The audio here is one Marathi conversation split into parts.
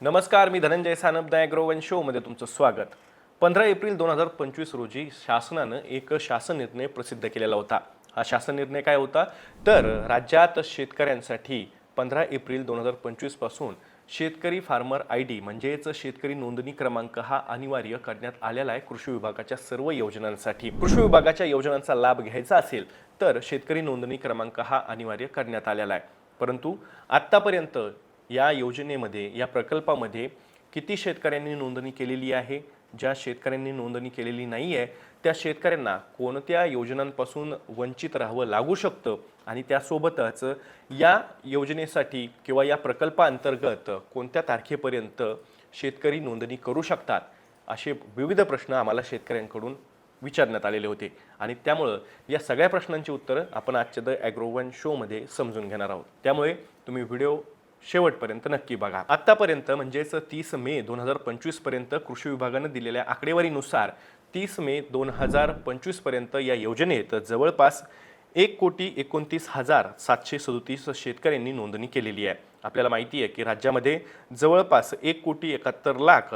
नमस्कार मी धनंजय सानप ॲग्रोवन शोमध्ये तुमचं स्वागत. पंधरा एप्रिल दोन हजार पंचवीस रोजी शासनानं एक शासन निर्णय प्रसिद्ध केलेला होता. हा शासन निर्णय काय होता? तर राज्यात शेतकऱ्यांसाठी पंधरा एप्रिल दोन हजार पंचवीसपासून शेतकरी फार्मर आय डी म्हणजेच शेतकरी नोंदणी क्रमांक हा अनिवार्य करण्यात आलेला आहे कृषी विभागाच्या सर्व योजनांसाठी. कृषी विभागाच्या योजनांचा लाभ घ्यायचा असेल तर शेतकरी नोंदणी क्रमांक हा अनिवार्य करण्यात आलेला आहे. परंतु आत्तापर्यंत या योजनेमध्ये या प्रकल्पामध्ये किती शेतकऱ्यांनी नोंदणी केलेली आहे? ज्या शेतकऱ्यांनी नोंदणी केलेली नाही आहे त्या शेतकऱ्यांना कोणत्या योजनांपासून वंचित राहावं लागू शकतं? आणि त्यासोबतच या योजनेसाठी किंवा या प्रकल्पाअंतर्गत कोणत्या तारखेपर्यंत शेतकरी नोंदणी करू शकतात? असे विविध प्रश्न आम्हाला शेतकऱ्यांकडून विचारण्यात आलेले होते. आणि त्यामुळं या सगळ्या प्रश्नांची उत्तरं आपण आजच्या द ॲग्रोवन शोमध्ये समजून घेणार आहोत. त्यामुळे तुम्ही व्हिडिओ शेवटपर्यंत नक्की बघा. आत्तापर्यंत म्हणजेच तीस मे दोन हजार पंचवीसपर्यंत कृषी विभागानं दिलेल्या आकडेवारीनुसार तीस मे दोन हजार पंचवीसपर्यंत या योजनेत जवळपास एक कोटी एकोणतीस हजार सातशे सदोतीस शेतकऱ्यांनी नोंदणी केलेली आहे. आपल्याला माहिती आहे की राज्यामध्ये जवळपास एक कोटी एकाहत्तर लाख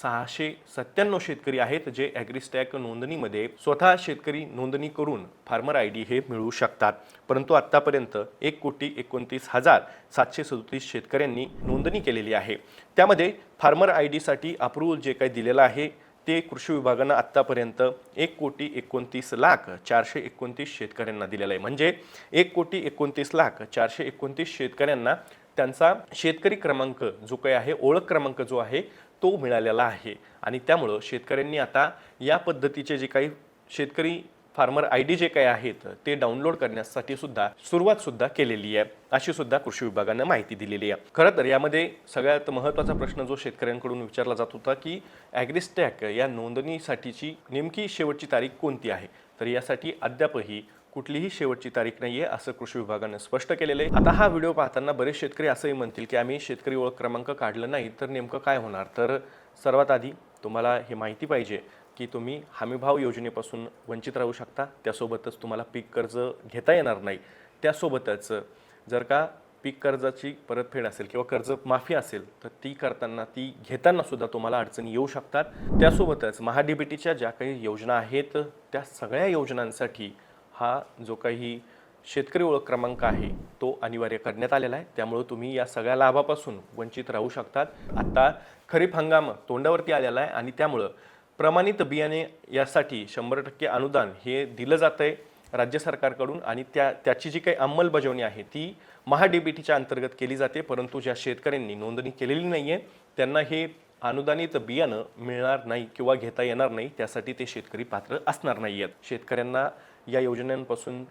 सहाशे सत्त्याण्णव शेतकरी आहेत जे ॲग्रिस्टॅक नोंदणीमध्ये स्वतः शेतकरी नोंदणी करून फार्मर आय डी हे मिळवू शकतात. परंतु आत्तापर्यंत एक कोटी एकोणतीस हजार सातशे सदोतीस शेतकऱ्यांनी नोंदणी केलेली आहे. त्यामध्ये फार्मर आय डीसाठी अप्रूव्हल जे काही दिलेलं आहे ते कृषी विभागानं आत्तापर्यंत एक कोटी एकोणतीस लाख चारशे एकोणतीस शेतकऱ्यांना दिलेलं आहे. म्हणजे एक कोटी एकोणतीस लाख चारशे एकोणतीस शेतकऱ्यांना त्यांचा शेतकरी क्रमांक जो काही आहे ओळख क्रमांक जो आहे तो मिळालेला आहे. आणि त्यामुळं शेतकऱ्यांनी आता या पद्धतीचे जे काही शेतकरी फार्मर आय डी जे काही आहेत ते डाउनलोड करण्यासाठी सुद्धा सुरुवात सुद्धा केलेली आहे. अशी सुद्धा कृषी विभागानं माहिती दिलेली आहे. खरं तर यामध्ये सगळ्यात महत्त्वाचा प्रश्न जो शेतकऱ्यांकडून विचारला जात होता की ॲग्रिस्टॅक या नोंदणीसाठीची नेमकी शेवटची तारीख कोणती आहे? तर यासाठी अद्यापही कुठलीही शेवटची तारीख नाही आहे असं कृषी विभागानं स्पष्ट केलेलं आहे आता हा व्हिडिओ पाहताना बरेच शेतकरी असंही म्हणतील की आम्ही शेतकरी ओळख क्रमांक काढलं नाही तर नेमकं काय होणार? तर सर्वात आधी तुम्हाला हे माहिती पाहिजे की तुम्ही हमीभाव योजनेपासून वंचित राहू शकता. त्यासोबतच तुम्हाला पीक कर्ज घेता येणार नाही. त्यासोबतच जर का पीक कर्जाची परतफेड असेल किंवा कर्ज माफी असेल तर ती करताना ती घेताना सुद्धा तुम्हाला अडचणी येऊ शकतात. त्यासोबतच महाडीबीटीच्या ज्या काही योजना आहेत त्या सगळ्या योजनांसाठी हा जो काही शेतकरी ओळख क्रमांक आहे तो अनिवार्य करण्यात आलेला आहे. त्यामुळे तुम्ही या सगळ्या लाभापासून वंचित राहू शकतात. आत्ता खरीप हंगाम तोंडावरती आलेला आहे आणि त्यामुळं प्रमाणित बियाणे यासाठी शंभर टक्के अनुदान हे दिलं जातं आहे राज्य सरकारकडून आणि त्या त्याची जी काही अंमलबजावणी आहे ती महाडीबीटीच्या अंतर्गत केली जाते. परंतु ज्या शेतकऱ्यांनी नोंदणी केलेली नाही आहे त्यांना हे अनुदानित बियाणं मिळणार नाही किंवा घेता येणार नाही. त्यासाठी ते शेतकरी पात्र असणार नाही आहेत शेतकऱ्यांना या योजनांपासून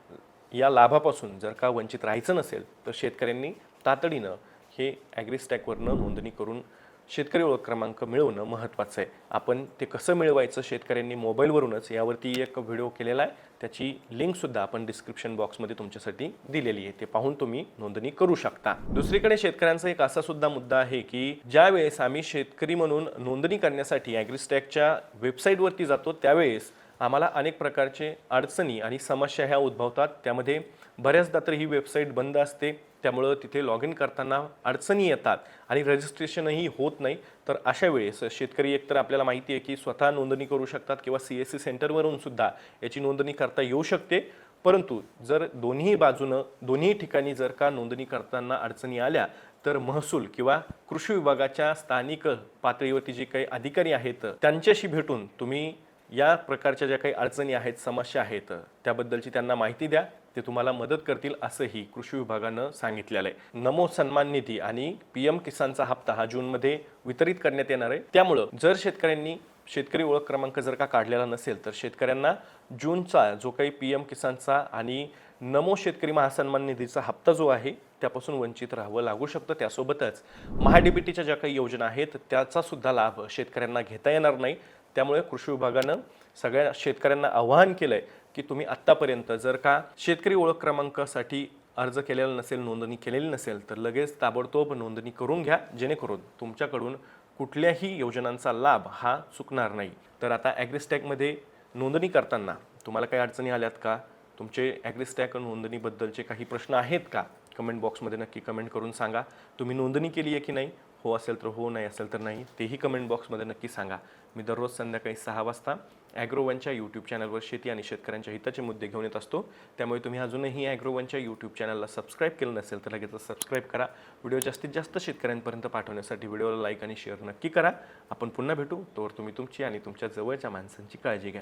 या लाभापासून जर का वंचित राहायचं नसेल तर शेतकऱ्यांनी तातडीनं हे ॲग्रीस्टॅकवरनं नोंदणी करून शेतकरी ओळख क्रमांक मिळवणं महत्त्वाचं आहे. आपण ते कसं मिळवायचं शेतकऱ्यांनी मोबाईलवरूनच यावरती एक व्हिडिओ केलेला आहे. त्याची लिंकसुद्धा आपण डिस्क्रिप्शन बॉक्समध्ये तुमच्यासाठी दिलेली आहे. ते पाहून तुम्ही नोंदणी करू शकता. दुसरीकडे शेतकऱ्यांचा एक असा सुद्धा मुद्दा आहे की ज्या वेळेस आम्ही शेतकरी म्हणून नोंदणी करण्यासाठी ॲग्रीस्टॅकच्या वेबसाईटवरती जातो त्यावेळेस आम्हाला अनेक प्रकारचे अडचणी आणि समस्या ह्या उद्भवतात. त्यामध्ये बऱ्याचदा तर ही वेबसाईट बंद असते. त्यामुळं तिथे लॉग इन करताना अडचणी येतात आणि रजिस्ट्रेशनही होत नाही. तर अशा वेळेस शेतकरी एकतर आपल्याला माहिती आहे की स्वतः नोंदणी करू शकतात किंवा सी एस सी सेंटरवरून सुद्धा याची नोंदणी करता येऊ शकते. परंतु जर दोन्ही बाजूनं दोन्ही ठिकाणी जर का नोंदणी करताना अडचणी आल्या तर महसूल किंवा कृषी विभागाच्या स्थानिक पातळीवरती जे काही अधिकारी आहेत त्यांच्याशी भेटून तुम्ही या प्रकारच्या ज्या काही अडचणी आहेत समस्या आहेत त्याबद्दलची त्यांना माहिती द्या. ते तुम्हाला मदत करतील असंही कृषी विभागानं सांगितलेलं आहे. नमो सन्मान निधी आणि पी एम किसानचा हप्ता हा जूनमध्ये वितरित करण्यात येणार आहे. त्यामुळं जर शेतकऱ्यांनी शेतकरी ओळख क्रमांक जर का काढलेला नसेल तर शेतकऱ्यांना जूनचा जो काही पी एम किसानचा आणि नमो शेतकरी महासन्मान निधीचा हप्ता जो आहे त्यापासून वंचित राहावं लागू शकतं. त्यासोबतच महाडीबीटीच्या ज्या काही योजना आहेत त्याचा सुद्धा लाभ शेतकऱ्यांना घेता येणार नाही. त्यामुळे कृषी विभागानं सगळ्या शेतकऱ्यांना आवाहन केलं आहे की तुम्ही आत्तापर्यंत जर का शेतकरी ओळख क्रमांकासाठी अर्ज केलेला नसेल नोंदणी केलेली नसेल तर लगेच ताबडतोब नोंदणी करून घ्या जेणेकरून तुमच्याकडून कुठल्याही योजनांचा लाभ हा चुकणार नाही. तर आता ॲग्रिस्टॅकमध्ये नोंदणी करताना तुम्हाला काही अडचणी आल्यात का? तुमचे ॲग्रिस्टॅक नोंदणीबद्दलचे काही प्रश्न आहेत का? कमेंट बॉक्समध्ये नक्की कमेंट करून सांगा. तुम्ही नोंदणी केली आहे की नाही? हो असेल तर हो नाही असेल तर नाही तेही कमेंट बॉक्समध्ये नक्की सांगा. मी दररोज संध्याकाळी सहा वाजता ॲग्रोवनच्या यूट्यूब चॅनलवर शेती आणि शेतकऱ्यांच्या हिताचे मुद्दे घेऊन येत असतो. त्यामुळे तुम्ही अजूनही ॲग्रोवनच्या यूट्यूब चॅनलला सबस्क्राईब केलं नसेल तर लगेच सबस्क्राईब करा. व्हिडिओ जास्तीत जास्त शेतकऱ्यांपर्यंत पाठवण्यासाठी व्हिडिओला लाईक आणि शेअर नक्की करा. आपण पुन्हा भेटू. तोवर तुम्ही तुमची आणि तुमच्या जवळच्या माणसांची काळजी घ्या.